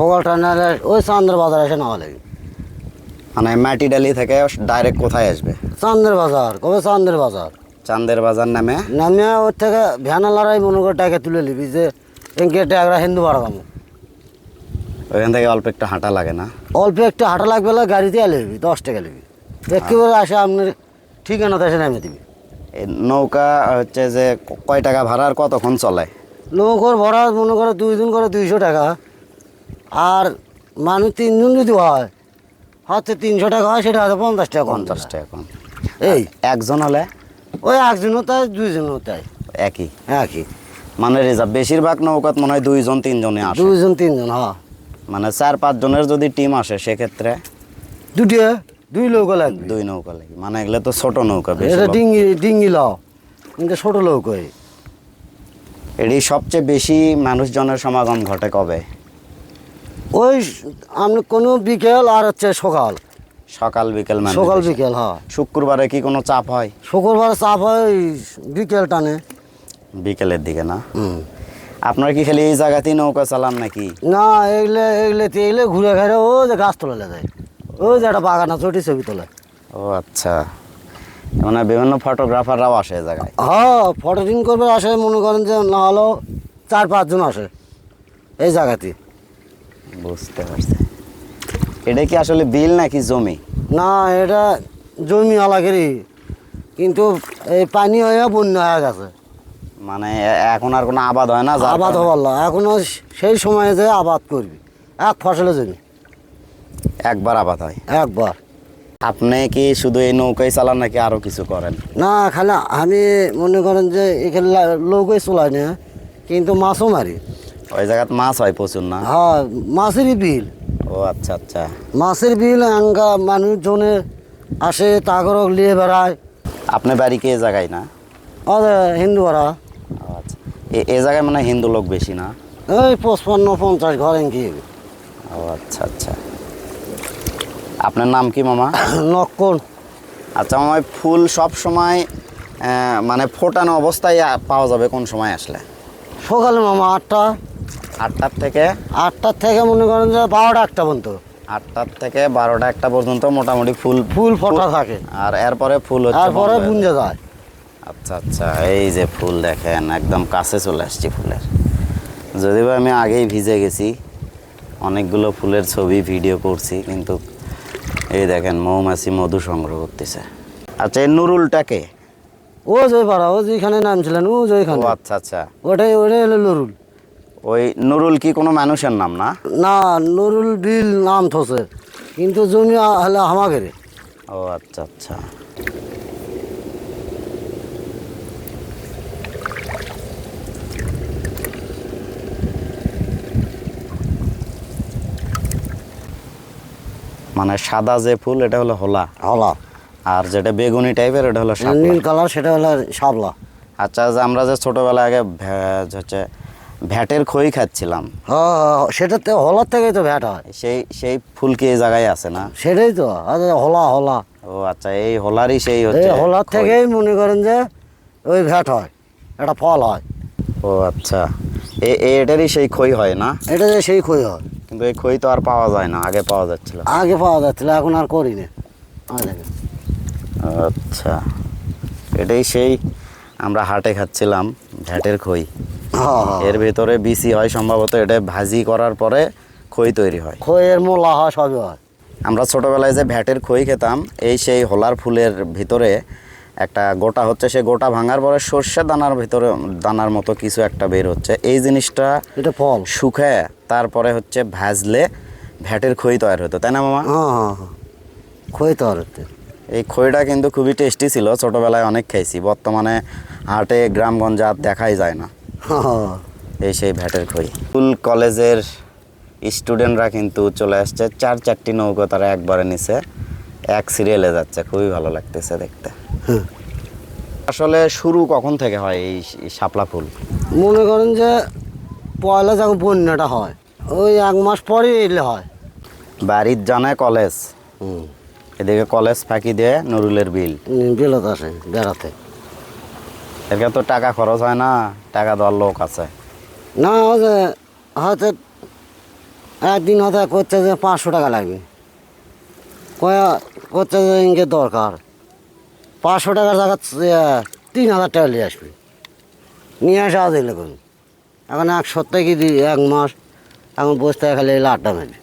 সকালটা নাহলে ওই চান্দের বাজার এসে নেওয়া লাগে। মানে মাটি ডালি থেকে ডাইরেক্ট কোথায় আসবে? চান্দের বাজার কবে চান্দের বাজার? চান্দের বাজার নামে? নামে ওর থেকে ভ্যানালারাই মনে করে টাকা তুলে নিবি যে এঁকে টাকা হিন্দু ভাড়া দাম ওইখান থেকে অল্প একটু হাঁটা লাগে না? অল্প একটু হাঁটা লাগবে না গাড়িতে এলে নিবি দশ টাকা নিবি। একেবারে আসে আপনার ঠিকানাতে এসে নামে দিবি। নৌকা হচ্ছে যে কয় টাকা ভাড়া আর কতক্ষণ চলে? নৌকর ভাড়া মনে করে দিন করে দুইশো টাকা। আর মানুষ তিনজন যদি হয় হয়তো তিনশো টাকা হয় সেটা হয়তো পঞ্চাশ টাকা পঞ্চাশ টাকা কম। এই একজন হলে? ওই একজনও তাই দুইজনও তাই। একই? একই। মানে রিজার্ভ বেশিরভাগ নৌকাত মনে হয় দুইজন তিনজনে আসে। দুইজন তিনজন হ্যাঁ। মানে চার পাঁচ জনের যদি টিম আসে সেক্ষেত্রে? দুটি দুই লোক লাগবে। দুই নৌকা লাগে মানে এগুলো তো ছোট নৌকা বেশি এটা ডিঙ্গি ডিঙ্গি লাও। কিন্তু ছোট ওই এটি সবচেয়ে বেশি মানুষজনের সমাগম ঘটে কবে? ওই আপনি কোনো বিকেল আর হচ্ছে সকাল। সকাল বিকেল মানে সকাল বিকেল। হ্যাঁ। শুক্রবারে কি কোনো চাপ হয়? শুক্রবার চাপ হয় বিকেল টানে। বিকেলের দিকে না? আপনার কি খালি এই জায়গাতেই নৌকা চালান নাকি? না এগুলো এগুলো এগুলো ঘুরে ঘেরে ও যে গাছ তোলা যায়। ওই যে একটা বাগান আছে ওটি ছবি তোলে। ও আচ্ছা। মানে বিভিন্ন ফটোগ্রাফাররাও আসে এই জায়গায়? হ্যাঁ ফটোটিং করবে আসে মনে করেন যে না হলেও চার পাঁচজন আসে এই জায়গাতে। বুঝতে পারছি। এটা কি আসলে বিল নাকি জমি? না এটা জমি আলাগেরই। কিন্তু এই পানি হয়ে বন্যা হয়ে গেছে। মানে এখন আর কোনো আবাদ হয় না আবাদ হবার না এখনও সেই সময়ে যে আবাদ করবি। এক ফসলের জমি। একবার আবাদ হয়? একবার। আপনি কি শুধু এই নৌকাই চালান নাকি আরও কিছু করেন? না খালি আমি মনে করেন যে এখানে লোকই চলাই না কিন্তু মাছও মারি। ওই জায়গাত মাছ হয় প্রচুর না? হ্যাঁ মাছেরই বিল। ও আচ্ছা আচ্ছা। মাছের বিল আঙ্গা মানুষজনে আসে তাগরক নিয়ে বেড়ায়। আপনি বাড়ি কি এ জায়গায় না? আরে হিন্দু ভাড়া ও আচ্ছা। এ- জায়গায় মানে হিন্দু লোক বেশি না? এই পঁচপান্ন পঞ্চাশ ঘর এঙ্কি ও আচ্ছা আচ্ছা। আপনার নাম কি মামা? নক্কন আচ্ছা মামা ফুল সব সময় মানে ফোটানো অবস্থায় পাওয়া যাবে কোন সময় আসলে? সকালে মামা আটটা আটটার থেকে? আটটার থেকে মনে করেন যে বারোটা একটা পর্যন্ত। আটটার থেকে বারোটা একটা পর্যন্ত মোটামুটি ফুল ফুল ফোটা থাকে। আর এরপরে ফুল তারপরে বন্ধ বুঞ্জে যায়। আচ্ছা আচ্ছা এই যে ফুল দেখেন একদম কাছে চলে আসছি ফুলের। যদিও আমি আগেই ভিজে গেছি অনেকগুলো ফুলের ছবি ভিডিও করছি কিন্তু এই দেখেন মৌমাছি মধু সংগ্রহ করতেছে। আচ্ছা এই নুরুলটাকে ও যে পাড়া ও যেখানে নামছিলেন ও যে ও আচ্ছা আচ্ছা। ওটাই ওটাই হলো নুরুল। ওই নুরুল কি কোনো মানুষের নাম না? না নুরুল বিল নাম থসে কিন্তু জমি হলে আমাদের ও আচ্ছা আচ্ছা। মানে সাদা যে ফুল এটা হলো হোলা? হলা। আর যেটা বেগুনি টাইপের এটা হলো। নীল কালার সেটা হলো শাপলা। আচ্ছা যে আমরা যে ছোটবেলায় আগে হচ্ছে ভ্যাটের খই খাচ্ছিলাম। হ্যাঁ হ্যাঁ, সেটাতে হলার থেকেই তো ভ্যাট হয়। সেই সেই ফুল কি এই জায়গায় আছে না? সেটাই তো আরে হলা হলা। ও আচ্ছা এই হোলারই সেই হচ্ছে হলার থেকেই মনে করেন যে ওই ভ্যাট হয় একটা ফল হয়। ও আচ্ছা এটারই সেই খই হয় না? এটা যে সেই খই হয়। কিন্তু এই খই তো আর পাওয়া যায় না আগে পাওয়া যাচ্ছিল। আগে পাওয়া যাচ্ছিল এখন আর করি না। আচ্ছা এটাই সেই আমরা হাটে খাচ্ছিলাম ভ্যাটের খই। এর ভিতরে বিসি হয় সম্ভবত এটা ভাজি করার পরে খই তৈরি হয়। খইয়ের মোলা হয় সবই হয়। আমরা ছোটবেলায় যে ভ্যাটের খই খেতাম এই সেই হোলার ফুলের ভিতরে একটা গোটা হচ্ছে সে গোটা ভাঙার পরে সর্ষে দানার ভিতরে দানার মতো কিছু একটা বের হচ্ছে। এই জিনিসটা এটা ফল। শুকায় তারপরে হচ্ছে ভাজলে ভ্যাটের খই তৈরি হতো তাই না মামা? হ্যাঁ হ্যাঁ হ্যাঁ। খই তো হতো। এই খইটা কিন্তু খুবই টেস্টি ছিল ছোটবেলায় অনেক খাইছি বর্তমানে হাটে গ্রামগঞ্জে আর দেখাই যায় না। হ্যাঁ, হ্যাঁ। এই সেই ভ্যাটের খই। স্কুল কলেজের স্টুডেন্টরা কিন্তু চলে আসছে। চার চারটি নৌকো তারা একবারে নিছে। এক সিরিয়ালে যাচ্ছে। খুবই ভালো লাগতেছে দেখতে। হ্যাঁ। আসলে শুরু কখন থেকে হয় এই শাপলা ফুল? মনে করেন যে পয়লা যখন বন্যাটা হয় ওই এক মাস পরেই এলে হয়। বাড়ির জানায় কলেজ। এদিকে কলেজ ফাঁকি দিয়ে নুরুলের বিল। বিলত আসে বেড়াতে। এর তো টাকা খরচ হয় না, টাকা দেওয়ার লোক আছে। না যে হয়তো একদিন হয়তো করছে যে পাঁচশো টাকা লাগবে। কয়া করছে যে ইনকে দরকার। পাঁচশো টাকার জায়গা তিন হাজার টাকা নিয়ে আসবে। নিয়ে আসা দিলে এখন এক সপ্তাহে কি দিই, এক মাস, এখন বসতে খালি এলে আড্ডা মেরে।